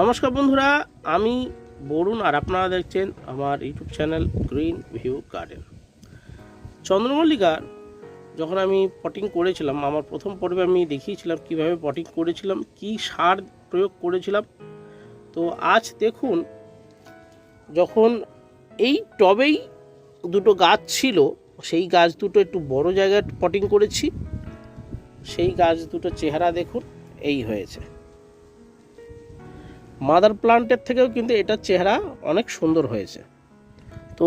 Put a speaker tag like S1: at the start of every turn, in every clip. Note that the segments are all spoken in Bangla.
S1: নমস্কার বন্ধুরা, আমি বরুণ আর আপনারা দেখছেন আমার YouTube channel green view garden. চন্দ্রমল্লিকার যখন আমি পটিং করেছিলাম, আমার প্রথম পর্বে আমি দেখিয়েছিলাম কীভাবে পটিং করেছিলাম, কি সার প্রয়োগ করেছিলাম, তো আজ দেখুন, যখন এই টবেই দুটো গাছ ছিল, সেই গাছ দুটো একটু বড় জায়গায় পটিং করেছি, সেই গাছ দুটো চেহারা দেখুন, এই হয়েছে। মাদার প্লান্টের থেকেও কিন্তু এটার চেহারা অনেক সুন্দর হয়েছে। তো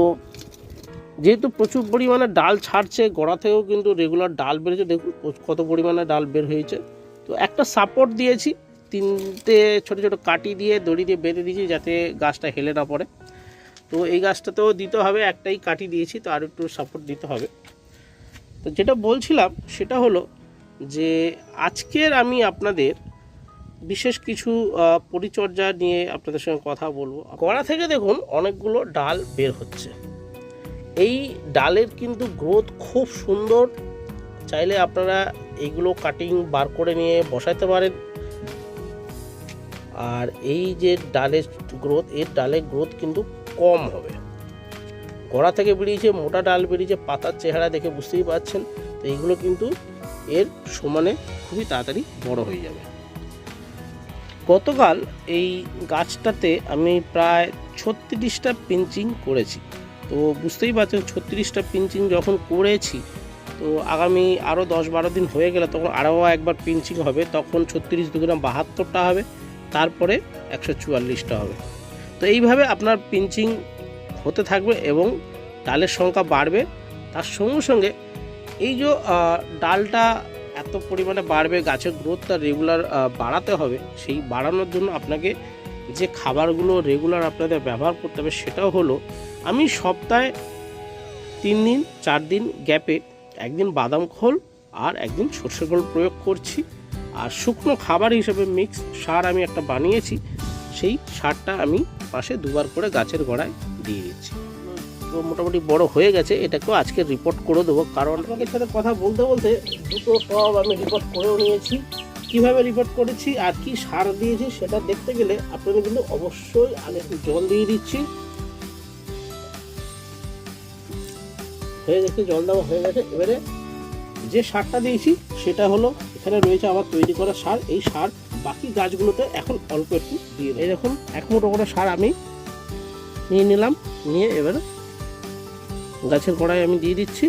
S1: যেহেতু প্রচুর পরিমাণে ডাল ছাড়ছে, গোড়া থেকেও কিন্তু রেগুলার ডাল বেড়েছে দেখুন কত পরিমাণে ডাল বের হয়েছে। তো একটা সাপোর্ট দিয়েছি, তিনটে ছোট ছোট কাটি দিয়ে, দড়ি দিয়ে বেঁধে দিয়েছি যাতে গাছটা হেলে না পড়ে। তো এই গাছটাতেও দিতে হবে, একটাই কাটি দিয়েছি, তো আর একটু সাপোর্ট দিতে হবে। তো যেটা বলছিলাম, সেটা হলো যে আজকের আমি আপনাদের বিশেষ কিছু পরিচর্যা নিয়ে আপনাদের সঙ্গে কথা বলব। গোড়া থেকে দেখুন, অনেকগুলো ডাল বের হচ্ছে। এই ডালের কিন্তু গ্রোথ খুব সুন্দর। চাইলে আপনারা এইগুলো কাটিং বার করে নিয়ে বসাতে পারেন। আর এই যে ডালের গ্রোথ, এর ডালের গ্রোথ কিন্তু কম হবে। গোড়া থেকে বেরিয়েছে, মোটা ডাল বেরিয়েছে, পাতার চেহারা দেখে বুঝতেই পারছেন। তো এইগুলো কিন্তু এর সমানে খুবই তাড়াতাড়ি বড় হয়ে যাবে। গতকাল এই গাছটাতে আমি প্রায় ছত্রিশটা পিঞ্চিং করেছি। তো বুঝতেই পারছেন ছত্রিশটা পিঞ্চিং যখন করেছি, তো আগামী আরও দশ বারো দিন হয়ে গেলে তখন আরও একবার পিঞ্চিং হবে, তখন ছত্রিশ দুগুণা বাহাত্তরটা হবে, তারপরে একশো চুয়াল্লিশটা হবে। তো এইভাবে আপনার পিঞ্চিং হতে থাকবে এবং ডালের সংখ্যা বাড়বে। তার সঙ্গে সঙ্গে এই যে ডালটা এত পরিমাণে বাড়বে, গাছের গ্রোথটা রেগুলার বাড়াতে হবে, সেই বাড়ানোর জন্য আপনাকে যে খাবারগুলো রেগুলার আপনাদের ব্যবহার করতে হবে সেটাও হলো, আমি সপ্তাহে তিন দিন, চার দিন গ্যাপে একদিন বাদাম খোল আর একদিন সর্ষে খোল প্রয়োগ করছি। আর শুকনো খাবার হিসেবে মিক্স সার আমি একটা বানিয়েছি, সেই সারটা আমি পাশে দুবার করে গাছের গোড়ায় দিয়ে দিচ্ছি। তো মোটামুটি বড় হয়ে গেছে, এটাকেও আজকে রিপোর্ট করে দেবো। কারণ আপনাদের সাথে কথা বলতে বলতে দুটো সব আমি রিপোর্ট করেও নিয়েছি। কীভাবে রিপোর্ট করেছি আর কি সার দিয়েছি সেটা দেখতে গেলে আপনাদের কিন্তু অবশ্যই আমি একটু জল দিয়ে দিচ্ছি। হয়ে গেছে, জল দেওয়া হয়ে গেছে। এবারে যে সারটা দিয়েছি সেটা হলো, এখানে রয়েছে আমার তৈরি করা সার। এই সার বাকি গাছগুলোতে এখন অল্প একটু দিয়ে দেখুন, এক মুঠো করে সার আমি নিয়ে নিলাম। নিয়ে এবারে গাছের গোড়ায় আমি দিয়ে দিচ্ছি।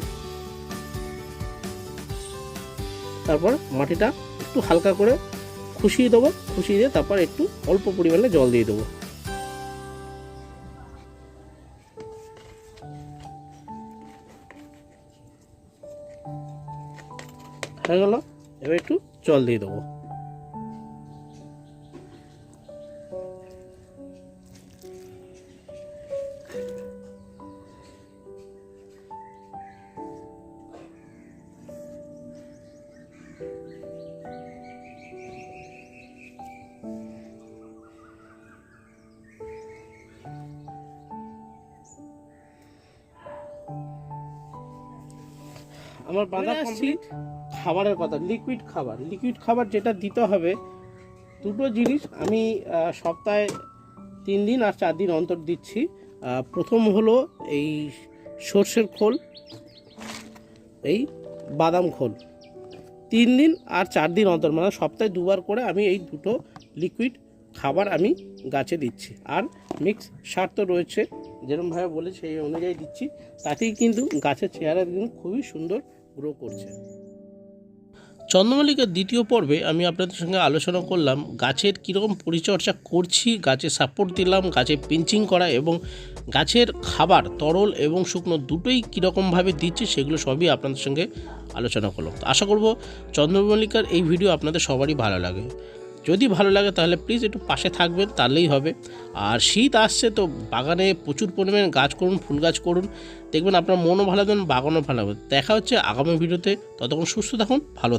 S1: তারপর মাটিটা একটু হালকা করে খুশিয়ে দেবো, খুশিয়ে দিয়ে তারপর একটু অল্প পরিমাণে জল দিয়ে দেবো। হয়ে গেল, এবার একটু জল দিয়ে দেবো। আমার বাঁধা কমপ্লিট খাবারের কথা লিকুইড খাবার। লিকুইড খাবার যেটা দিতে হবে দুটো জিনিস আমি সপ্তাহে তিন দিন আর চার দিন অন্তর দিচ্ছি। প্রথম হলো এই সর্ষের খোল এই বাদাম খোল। তিন দিন আর চার দিন অন্তর মানে সপ্তাহে দুবার করে আমি এই দুটো লিকুইড খাবার আমি গাছে দিচ্ছি। আর মিক্স সার তো রয়েছে যেরকমভাবে বলে সেই অনুযায়ী দিচ্ছি। তাতেই কিন্তু গাছের চেহারা কিন্তু খুবই সুন্দর গ্রো করছে। চন্দ্রমল্লিকার দ্বিতীয় পর্বে আমি আপনাদের সঙ্গে আলোচনা করলাম গাছের কীরকম পরিচর্যা করছি, গাছে সাপোর্ট দিলাম, গাছে পিঞ্চিং করা এবং গাছের খাবার তরল এবং শুকনো দুটোই কীরকমভাবে দিচ্ছি সেগুলো সবই আপনাদের সঙ্গে আলোচনা করলাম। আশা করব চন্দ্রমল্লিকার এই ভিডিও আপনাদের সবারই ভালো লাগে যদি ভালো লাগে তাহলে প্লিজ একটু পাশে থাকবেন, তাহলেই হবে। আর শীত আসছে তো বাগানে প্রচুর পরিমাণে গাছ করুন, ফুল গাছ করুন। দেখবেন আপনার মনও ভালো হবে বাগানও ভালো হবে। দেখা হচ্ছে আগামী ভিডিওতে। ততক্ষণ সুস্থ থাকুন, ভালো থাকুন।